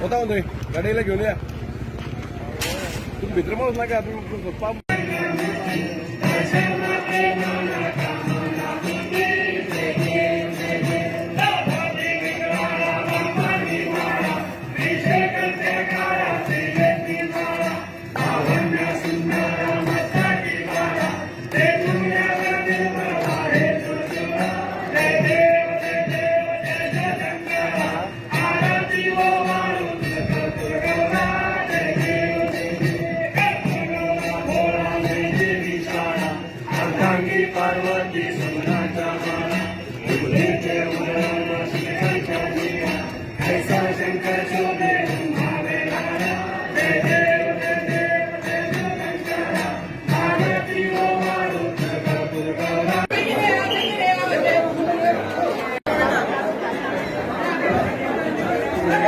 होता म्हणतोय गाडीला घेऊन या. तुम्ही भित्र माणूस ना का? तुम्ही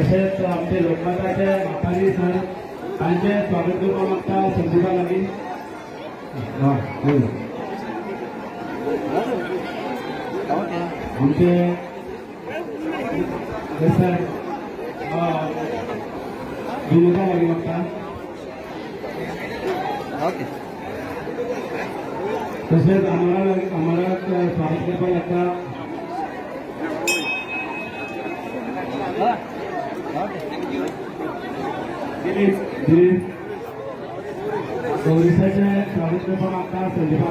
तसेच आमचे लोकनाथाचे मापारी सर त्यांचे स्वागत करू मागता संदीपा लागेल आमचे सर विनोदा लागेल मागता. तसेच आम्हाला आम्हाला स्वागत करपा लागता दिलीप दिलीप गौरीसाचे स्वागत करपा मागता संदीपा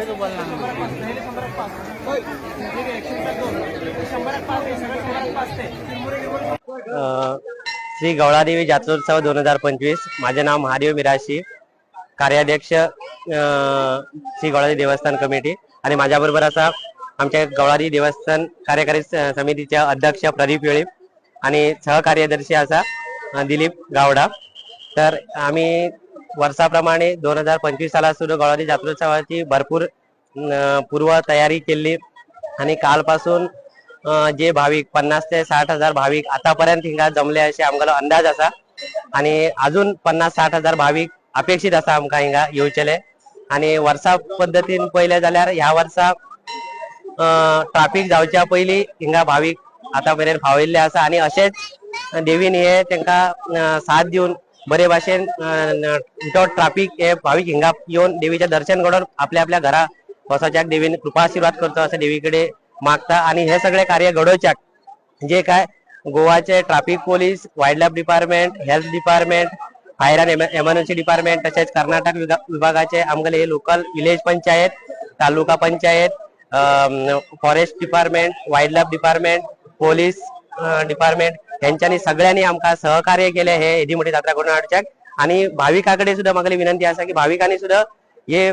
केसर अ, श्री गवळादेवी जात्रोत्सव दोन हजार पंचवीस. माझे नाव महादेव मिराशी कार्याध्यक्ष श्री गवळादेवी देवस्थान कमिटी. आणि माझ्याबरोबर असा आमच्या गवळादेवी देवस्थान कार्यकारी स- समितीच्या अध्यक्ष प्रदीप वेळीप आणि सहकार्यदर्शी असा दिलीप गावडा. तर आम्ही वर्षाप्रमाणे दोन हजार पंचवीस साला सुरू गवळादेवी जात्रोत्सवाची भरपूर पूर्व तयारी केली. आणि कालपासून जे भाविक पन्नास ते साठ हजार भाविक आतापर्यंत हिंगा जमले असे आमकां अंदाज असा. आणि अजून पन्नास साठ हजार भाविक अपेक्षित असा आमकां हिंगा येवचेले आणि वर्सा पद्दतीन पहिले जाल्यार ह्या वर्सा ट्राफिक जावच्या पयलीं हिंगा भाविक आतां मेरेन फावयल्ले आसा आणि अशेंच देवीन हे तांकां साथ दिवन बरे भाषेन विथआउट ट्राफिक हे भाविक हिंगा येवन देवीचे दर्शन घडोवन आपल्या आपल्या घरा वसाच्याक देवीन कृपा आशीर्वाद करतो असं देवीकडे मागता. आणि हे सगळे कार्य घडोवच्याक जे काय गोवाचे traffic police wild life department health department fire and emergency department तसेच कर्नाटक विगा- विभागाचे आमगेले local village panchayat taluka panchayat forest department wildlife department police department त्यांच्यानी सगळ्यांनी आमकां सहकार्य केले हे एदी मोठी जात्रा करून हाडच्याक आणि भाविकाकडे सुद्धा म्हागेली विनंती आसा की भाविकांनी सुद्धा हे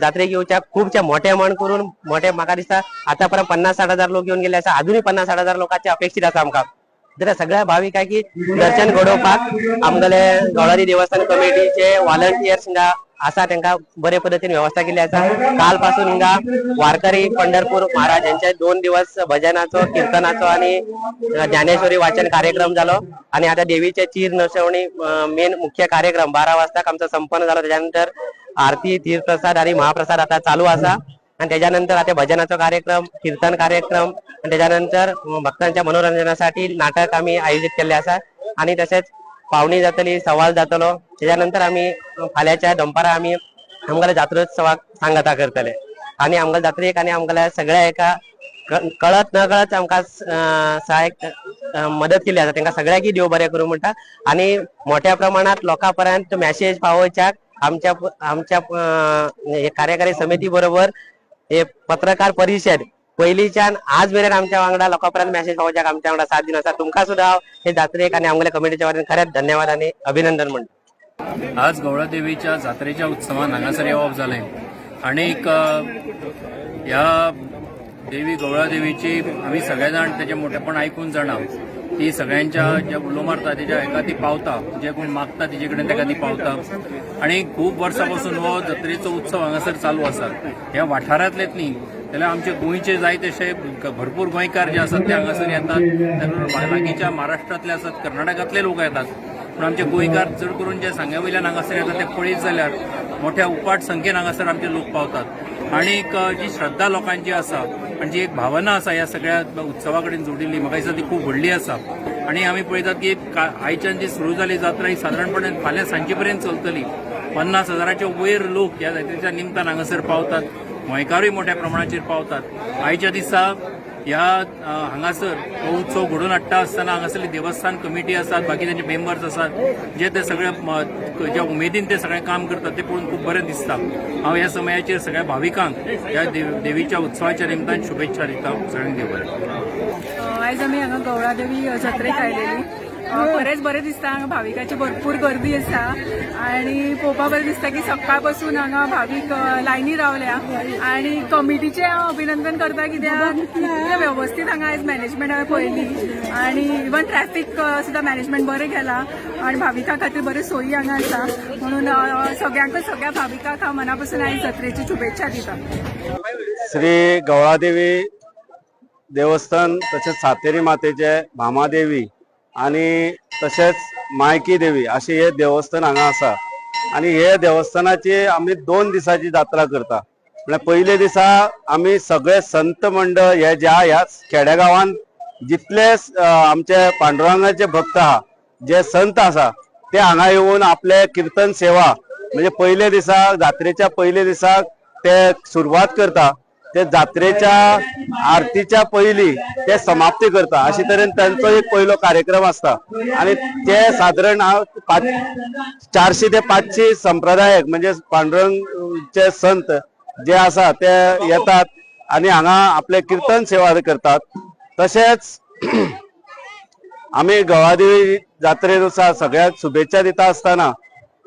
जात्रेक येवच्या खूपच्या मोठ्या मन करून मोठे म्हाका दिसता. आतापर्यंत पन्नास साठ हजार लोक येऊन गेले असा अजूनही पन्नास साठ हजार लोकांची अपेक्षित आसा आमकां. तर सगळ्या भाविक आहे की दर्शन घडोवपाक आमगेले गवळारी देवस्थान कमिटीचे व्हॉलंटियर्स असा त्यांना बरे पद्धतीने व्यवस्था केली असा कालपासून हिंगा वारकरी पंढरपूर महाराज यांचे दोन दिवस भजनाचो कीर्तनाचो आणि ज्ञानेश्वरी वाचन कार्यक्रम झालो. आणि आता देवीचे चीर नसवणी मेन मुख्य कार्यक्रम बारा वाजता आमचा संपन्न झाला. त्याच्यानंतर आरती तीर्थप्रसाद आणि महाप्रसाद आता चालू असा. आणि त्याच्यानंतर आता भजनाचा कार्यक्रम कीर्तन कार्यक्रम आणि त्याच्यानंतर भक्तांच्या मनोरंजनासाठी नाटक आम्ही आयोजित केले असा. आणि तसेच पाहुणी जातली सवाल जातलो. त्याच्यानंतर आम्ही फाल्याच्या दंपारा आम्ही आमकाला जात्रोत्सवाक सांगता करतले. आणि आमकां जात्रेक आणि आमकां सगळ्या एका कळत न कळत आमकां सहायक सहाय्यक मदत केली. जाता तांकां सगळ्याकी देव बरें करूं म्हणटा आणि मोठ्या प्रमाणात लोकांपर्यंत मेसेज पावोवच्याक आमच्या आमच्या हे कार्यकारी समिती बरोबर हे पत्रकार परिषद पयलींच्यान आज मेरेन आमच्या वांगडा लोकांपर्यंत मेसेज पावोवच्याक आमच्या वांगडा साथ दिन आसा तुमकां सुद्दां हांव हे जात्रेक आनी आमगेल्या कमिटीच्या वतीन खरेंच धन्यवाद आनी अभिनंदन म्हणटा आज गवळादेवीच्या जात्रेच्या उत्सवान हांगासर येवप जालें आनीक ह्या देवी गवळादेवीची आमी सगळे जाण तेजे मोठेपण आयकून जाणा ती सगळ्यांच्या जे उलो मारता तेज्या हेका ती पावता जे कोण मागता तेजे कडेन तेका ती पावता. आणि खूब वर्सां पासून हो जत्रेचो उत्सव हांगासर चालू आसा ह्या वाठारांतलेच न्ही जाल्यार आमचे गोंयचे जायते अशे भरपूर गोंयकार जे आसात ते हांगासर येतात. त्याबरोबर लागींच्या महाराष्ट्रांतले आसात कर्नाटकांतले लोक येतात. पूण आमचे गोंयकार चड करून जे सांग्या वयल्यान हांगासर येतात ते पळयत जाल्यार मोठ्या उपाट संख्येन हांगासर आमचे लोक पावतात. आनीक जी श्रद्धा लोकांची आसा आनी जी एक भावना आसा ह्या सगळ्या उत्सवा कडेन जोडिल्ली म्हाका दिसता ती खूब व्हडली आसा आनी आमी पळयतात की का- आयच्यान जी सुरू जाली जात्रा ही साधारणपणे फाल्यां सांजे पर्यंत चलतली. पन्नास हजाराच्या वयर लोक ह्या जात्रेच्या निमतान हांगासर पावतात. गोंयकारूय मोठ्या प्रमाणाचेर पावतात आयच्या दिसा ह्या हांगासर हो उत्सव घडोवन हाडटा आसतना हांगासरली देवस्थान कमिटी आसात बाकी तांचे मेंबर्स आसात जे ते सगळे ज्या उमेदीन ते सगळें काम करतात ते पळोवन खूब बरें दिसता हांव ह्या समयाचेर सगळ्या भाविकांक ह्या देवीच्या उत्सवाच्या निमतान शुभेच्छा दिता सगळ्यांक देव बरें. आयज आमी हांगा गवळादेवी जात्रेक आयलेली खरेंच बरें दिसता हांगा भाविकाची भरपूर गर्दी आसा आनी पळोवपा बरें दिसता की सकाळपासून हांगा भावीक लायनी रावल्या. आनी कमिटीचें हांव अभिनंदन करता कित्याक वेवस्थीत हांगा आयज मॅनेजमेंट हांवें पळयली आनी इवन ट्रॅफीक सुद्दां मॅनेजमेंट बरें केलां आनी भाविकां खातीर बऱ्यो सोयी हांगा आसा म्हणून सगळ्यांक सगळ्या भाविकांक हांव मना पासून आयज जत्रेची शुभेच्छा दिता. श्री गवळादेवी देवस्थान तसेच सातेरी मातेचे भामादेवी आणि तसेच मायकी देवी असे हे देवस्थान हांगा आसा आणि हे देवस्थानाची आम्ही दोन दिसाची जात्रा करता. म्हणजे पयले दिसा आम्ही सगळे संत मंडळ हे ज्या ह्या खेडेगावान जितले आमचे पांडुरंगाचे भक्त आहा जे संत आसा ते हांगा येऊन आपले कीर्तन सेवा म्हणजे पयले दिसा जात्रेच्या पयले दिसाक ते सुरवात करता. ते जात्रेच्या आरतीच्या पयली ते समाप्ती करता अशे तरेन त्यांचो एक पयलो कार्यक्रम असता. आणि ते साधारण हांव पाच चारशे ते पाचशे संप्रदायक म्हणजे पांडुरंगचे संत जे आसा ते येतात आणि हांगा आपले कीर्तन सेवा करतात. तशेंच आम्ही गवादेवी जात्रेनुसार सगळ्याक शुभेच्छा दिता आसतना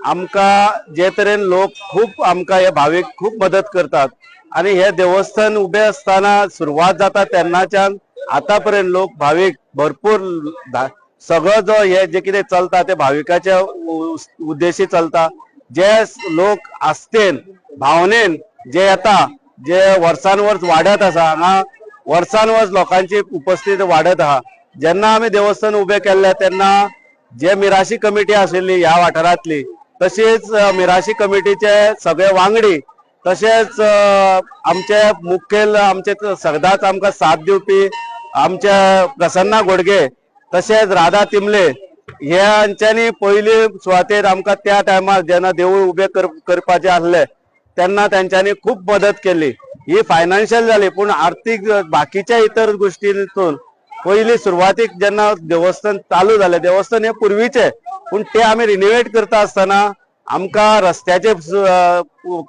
आमकां जे तरेन लोक खूब आमकां हे भावीक खूब मदत करतात. आणि हे देवस्थान उबें असताना सुरवात जाता तेन्नाच्यान आतां पर्यंत लोक भावीक भरपूर सगळो जो हे जे कितें चलता ते भाविकाच्या उद्देशी चलता. जे लोक आस्थेन भावनेन जे येता जे वर्सान वर्स वाडत आसा हांगा वर्सान वर्स लोकांची उपस्थिती वाडत आहा. जेन्ना आमी देवस्थान उबें केल्ले तेन्ना जे मिराशी कमिटी आशिल्ली ह्या वाठारांतली तसेच मिराशी कमिटीचे सगळे वांगडी तशेंच आमचे मुखेल आमचे त- सदांच आमकां साथ दिवपी आमचे प्रसन्ना घोडगे तशेंच राधा तिमले हे हांच्यांनी पयली सुवातेर आमकां त्या टायमार जेन्ना देवूळ उबें कर करपाचें आसलें तेन्ना तेंच्यांनी खूब मदत केली. ही फायनान्शियल जाली पूण आर्थीक बाकीच्या इतर गोष्टींतून पहिली सुरवातीक जेन्ना देवस्थान चालू जालें देवस्थान हे पूर्वीचे पूण ते आमी रिनोवेट करता आसतना आमकां रस्त्याचे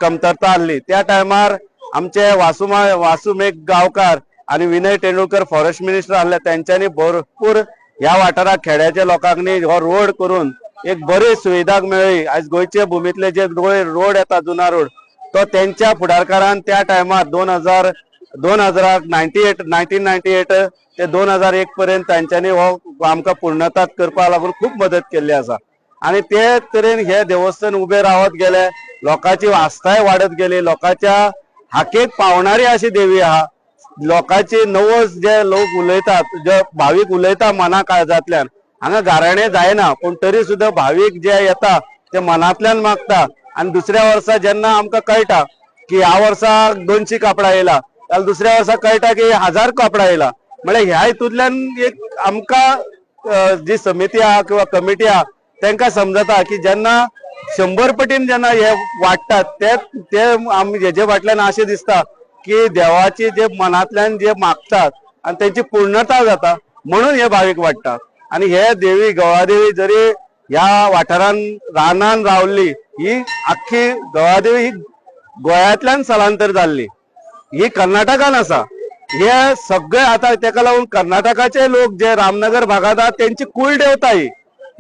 कमतरता आसली त्या टायमार आमचे वासुमा वासुमेघ गांवकार आणि विनय तेंडुलकर फॉरेस्ट मिनिस्टर आसले तेंच्यांनी भरपूर ह्या वाठाराक खेड्याच्या लोकांनी हो रोड करून एक बरी सुविधा मेळ्ळी आयज गोंयचे भुमीतले जे रोड रोड येता जुना रोड तो तेंच्या फुडारकारान त्या टायमार दोन हजार दोन हजाराक ninety eight nineteen ninety eight ते दोन हजार एक पर्यंत तांच्यांनी हो आमकां पूर्णतात करपा लागून खूब मदत केल्ली आसा आणि ते तरेन हे देवस्थान उभे रावत गेले. लोकांची आस्थाय वाढत गेली. लोकांच्या हाकेक पावणारी अशी देवी आहा लोकांची नवस जे लोक उलयतात जे भाविक उलयता मना काळजातल्यान. हांगा गाराणें जायना पूण तरी सुद्दां भाविक जे येता ते मनांतल्यान मागता. आणि दुसऱ्या वर्सा जेन्ना आमकां कळटा की ह्या वर्सा दोनशी कापडां येयला जाल्यार दुसऱ्या वर्सा कळटा की हजार कोपडा येयला म्हळ्यार ह्या हितूंतल्यान एक आमकां जी समिती आहा किंवा कमिटी आहा तांकां समजता की जेन्ना शंबर पटीन जेन्ना हे वाडटात ते ते आमी हेजे फाटल्यान अशें दिसता की देवाची जे मनांतल्यान जे मागतात आणि त्यांची पूर्णता जाता म्हणून हे भाविक वाडटात आणि हे देवी गवादेवी जरी ह्या वाठारान रानान रावल्ली ही आख्खी गवादेवी ही गोंयांतल्यान स्थलांतर जाल्ली. ही कर्नाटकान आसा हे सगळे आता तेका लागून कर्नाटकाचे लोक जे रामनगर भागात आहात त्यांची कुळ देवता ही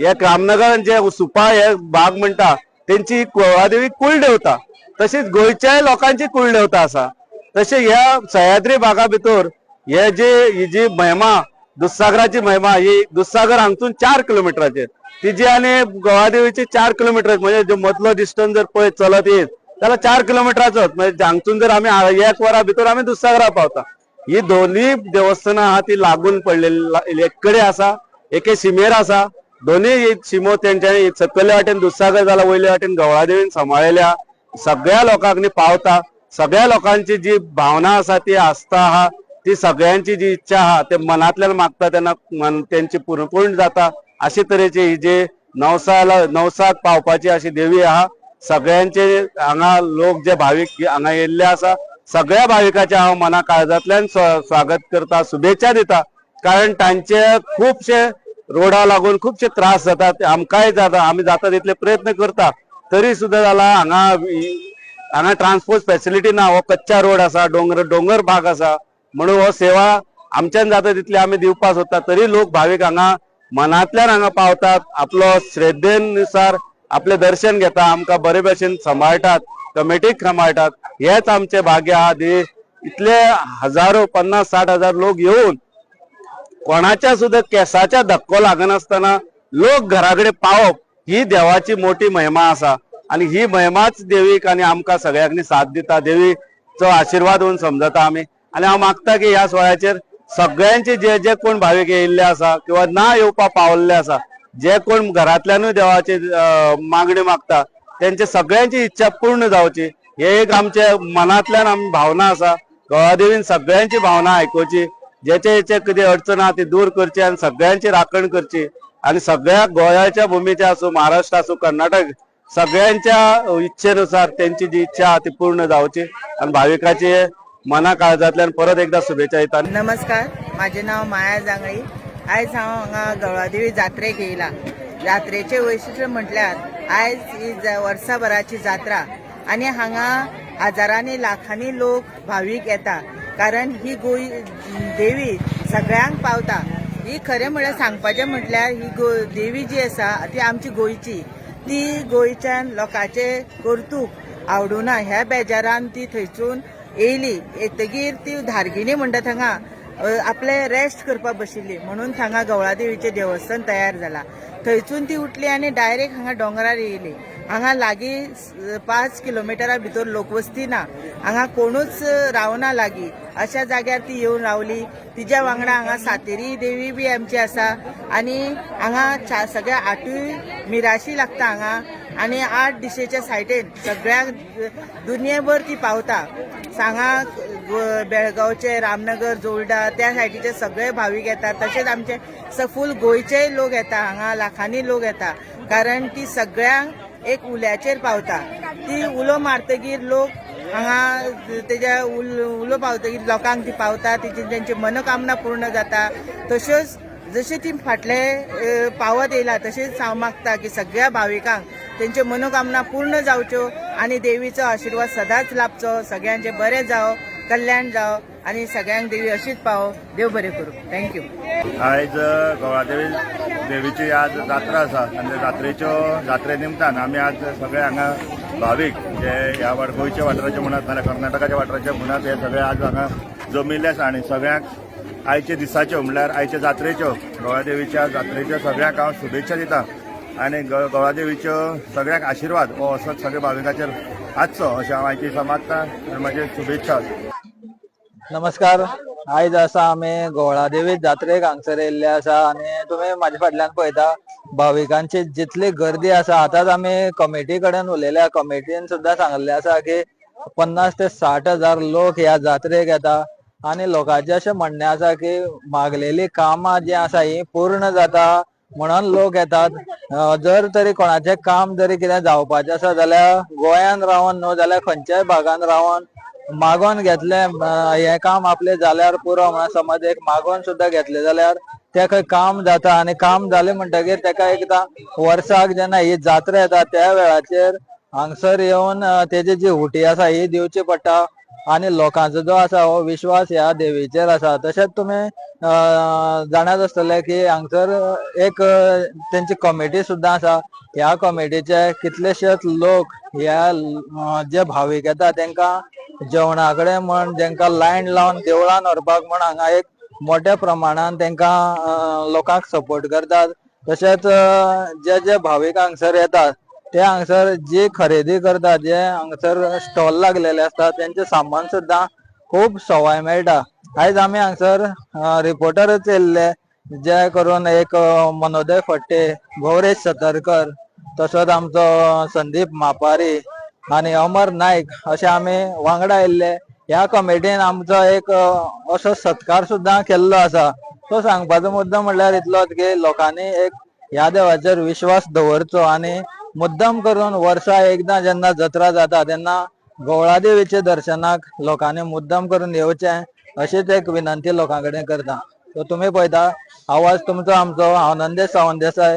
हे रामनगर जे सुपा हे भाग म्हणटा त्यांची कुळादेवी कुळ देवता तशीच गोंयच्याय लोकांची कुळ देवता आसा तशें ह्या सह्याद्री भागा भितर हे जे ही जी महिमा दुधसागराची महिमा ही दुधसागर हांगसून चार किलोमिटराचेर तिजी आनी गोवादेवीची चार किलोमिटर म्हणजे जो मदलो डिस्टन्स जर पळय चलत येत जाल्यार चार किलोमिटराचोच म्हणजे जांगतून जर आमी एक वरा भितर आमी दुधसागरा पावता. ही दोन्ही देवस्थानां आहा ती लागून पडलेली एक कडेन आसा एके शिमेर आसा दोन्ही शिमो तेंच्यांनी सकयले वाटेन दुधसागर जाल्यार वयल्या वाटेन गवळादेवीन सांबाळल्या सगळ्या लोकांक न्ही पावता. सगळ्या लोकांची जी भावना आसा ती आस्था आहा ती सगळ्यांची जी इच्छा आहा ते मनांतल्यान मागता तेन्ना त्यांची पुरपूर्ण जाता. अशे तरेची ही जी नवसाला नवसाक पावपाची अशी देवी आहा सगळ्यांचे हांगा लोक जे भाविक हांगा येयल्ले आसा सगळ्या भाविकांचे हांव मना काळजांतल्यान स्वागत करता शुभेच्छा दिता. कारण तांचे खुबशे रोडा लागून खुबशे त्रास जातात आमकांय जाता आमी जाता तितले प्रयत्न करता. तरी सुद्दां जाला हांगा हांगा ट्रान्सपोर्ट फॅसिलिटी ना हो कच्चा रोड आसा डोंगर डोंगर भाग आसा. म्हणून हो सेवा आमच्यान जाता तितली आमी दिवपाक सोदता तरी लोक भाविक हांगा मनांतल्यान हांगा पावतात. आपलो श्रद्धेनुसार आपले दर्शन घेता आमकां बरे भशेन सांबाळटात कमिटीक सांबाळटात हेच आमचे भाग्य आहा देश. इतले हजारो पन्नास साठ हजार लोक येऊन कोणाच्या सुद्धा केसाच्या धक्को लागनासतना लोक घराकडे पावप. ही देवाची मोठी महिमा आसा. आणि ही महिमाच देवीक आणि आमकां सगळ्यांनी साथ दिता. देवीचो आशीर्वाद म्हणून समजता आमी आणि हांव मागता की ह्या सुवाळ्याचेर सगळ्यांचे जे जे कोण भाविक येयल्ले आसा किंवा ना येवपा पावल्ले आसा जे कोण घरांतल्यानूय देवाची अं, मागणी मागता त्यांचे सगळ्यांची इच्छा पूर्ण जावची. हे एक आमचे मनांतल्यान आमी भावना आसा गवादेवीन सगळ्यांची भावना आयकुची जेचे हेचे कितें अडचण आहा ती दूर करची आणि सगळ्यांची राखण करची. आणि सगळ्या गोंयाच्या भुमीचे आसूं महाराष्ट्र आसूं कर्नाटक सगळ्यांच्या इच्छेनुसार त्यांची जी इच्छा आहा ती पूर्ण जावची. आणि भाविकाची मना काळजांतल्यान परत एकदा शुभेच्छा येतात नमस्कार. माझे नाव माया जांगळी. आयज हांव हांगा गवळादेवी जात्रेक येयला जात्रेचे वैशिश्ट्य म्हटल्यार आयज ही वर्साभराची जात्रा आनी हांगा हजारांनी लाखांनी लोक भावीक येता. कारण ही गोंय देवी सगळ्यांक पावता. ही खरें म्हळ्यार सांगपाचें म्हटल्यार ही गो देवी जी आसा ती आमची गोंयची. ती गोंयच्यान लोकांचे कर्तूक आवडुना. ह्या बेजारान ती थंयसून येयली. येतगीर ती धारगिणी म्हणटा थंगा आपले रेस्ट करपाक बशिल्ली. म्हणून थंगा गवळादेवीचें देवस्थान तयार जाला थंयसून ती उठली आनी डायरेक्ट हांगा दोंगरार येयली. हांगा लागीं पांच किलोमिटरा भितर लोकवस्ती ना. हांगा कोणूच रावना लागीं. अशा जाग्यार ती येवन रावली. तिच्या वांगडा हांगा सातेरी देवी बी आमची आसा. आनी हांगा सगळ्या आठूय मिराशी लागता हांगा. आनी आठ दिशेच्या सायडीन सगळ्या दुनियेभर ती पावता. सांगा बेळगांवचे रामनगर जोल्डा त्या सायडीचे सगळे भाविक येतात. तशेंच आमचे सफूल गोंयचेय लोक येता हांगा लाखांनी लोक येता कारण ती सगळ्यांक एक उल्याचेर पावता. ती उलो मारतगीर लोक हांगा तेज्या उल उलो पावतगीर लोकांक ती पावता तिची तेंची मनोकामना पूर्ण जाता. तश्योच जशी ती फाटले पावत येयला तशीच हांव मागता की सगळ्या भाविकांक तेंच्यो मनोकामना पूर्ण जावच्यो आनी देवीचो आशिर्वाद सदांच लाभचो. सगळ्यांचे बरें जावं. कल्याण जाव आणि सगळ्यांक देवी अशीच पाव. देव बरें करू. थँक्यू आयज गवळादेवी देवीची आज जात्रा आसा. आनी जात्रेच्यो जात्रे निमतान आमी आज सगळे हांगा भावीक जे ह्या वाट गोंयच्या वाठाराचे म्हणत नाल्यार कर्नाटकाच्या वाठाराचे म्हणत हे सगळे आज हांगा जमिल्ले आसा. आनी सगळ्यांक आयचे दिसाच्यो म्हणल्यार आयच्या जात्रेच्यो गोवादेवीच्या जात्रेच्यो सगळ्यांक हांव शुभेच्छा दिता. आनी ग- सगळ्यांक आशिर्वाद हो असोच सगळ्या भाविकांचेर आसचो अशें हांव आयची समाजता आनी म्हजे शुभेच्छा नमस्कार. आयज आसा आमी गोवळादेवी जात्रेक हांगसर येयल्ले आसा आनी तुमी म्हाज्या फाटल्यान पळयता. भाविकांची जितली गर्दी आसा आतांच आमी कमिटी कडेन उलयल्या. कमिटीन सुद्दां सांगल्लें आसा की पन्नास ते साठ हजार लोक ह्या जात्रेक येता. आनी लोकांचें अशें म्हणणें आसा की मागलेली कामां जी आसा ही पूर्ण जाता म्हणून लोक येतात. जर तरी कोणाचें काम जरी कितें जावपाचें आसा जाल्यार गोंयान रावन न्हू जाल्यार खंयच्याय भागान रावन मागोन घेतले हे काम आपले जाल्यार पुरो म्हणून समज एक मागोन सुद्दां घेतले जाल्यार ते खंय काम जाता. आनी काम जालें म्हणटगीर तेका एकदां वर्साक जेन्ना ही जात्रा येता त्या वेळाचेर हांगसर येवन तेजी जी हुटी आसा ही दिवची पडटा. आनी लोकांचो जो आसा हो विश्वास ह्या देवीचेर आसा. तशेंच तुमी जाणत आसतले की हांगसर एक तेंची कमिटी सुद्दां आसा. ह्या कमिटीचे कितलेशेच लोक ह्या जे भावीक येता तांकां जेवणा कडेन म्हण जेंकां लायन लावन देवळान व्हरपाक म्हण हांगा एक मोठ्या प्रमाणान तांकां लोकांक सपोर्ट करतात. तशेंच जे जे भाविक हांगसर येतात ते हांगसर जी खरेदी करतात जे हांगसर स्टॉल लागलेले असतात त्यांचे सामान सुद्दां खूब सवाय मेळटा. आयज आमी हांगसर रिपोर्टरच येयल्ले जे करून एक मनोदय फट्टे गौरेश सतरकर तसोच आमचो संदीप मापारी आनी अमर नायक अशे आमी वांगडा येयल्ले ह्या कमिटीन आमचो एक असो सत्कार सुद्दां केल्लो आसा तो सांगपाचो मुद्दम म्हणल्यार इतलोच की लोकांनी एक ह्या देवाचेर विश्वास दवरचो आनी मुद्दम करून वर्सा एकदां जेन्ना जत्रा जाता तेन्ना गवळादेवीचे दर्शनाक लोकांनी मुद्दम करून येवचें अशीच एक विनंती लोकां कडेन करता. सो तुमी पळयता आवाज तुमचो आमचो हांव नंदेश सावंत देसाय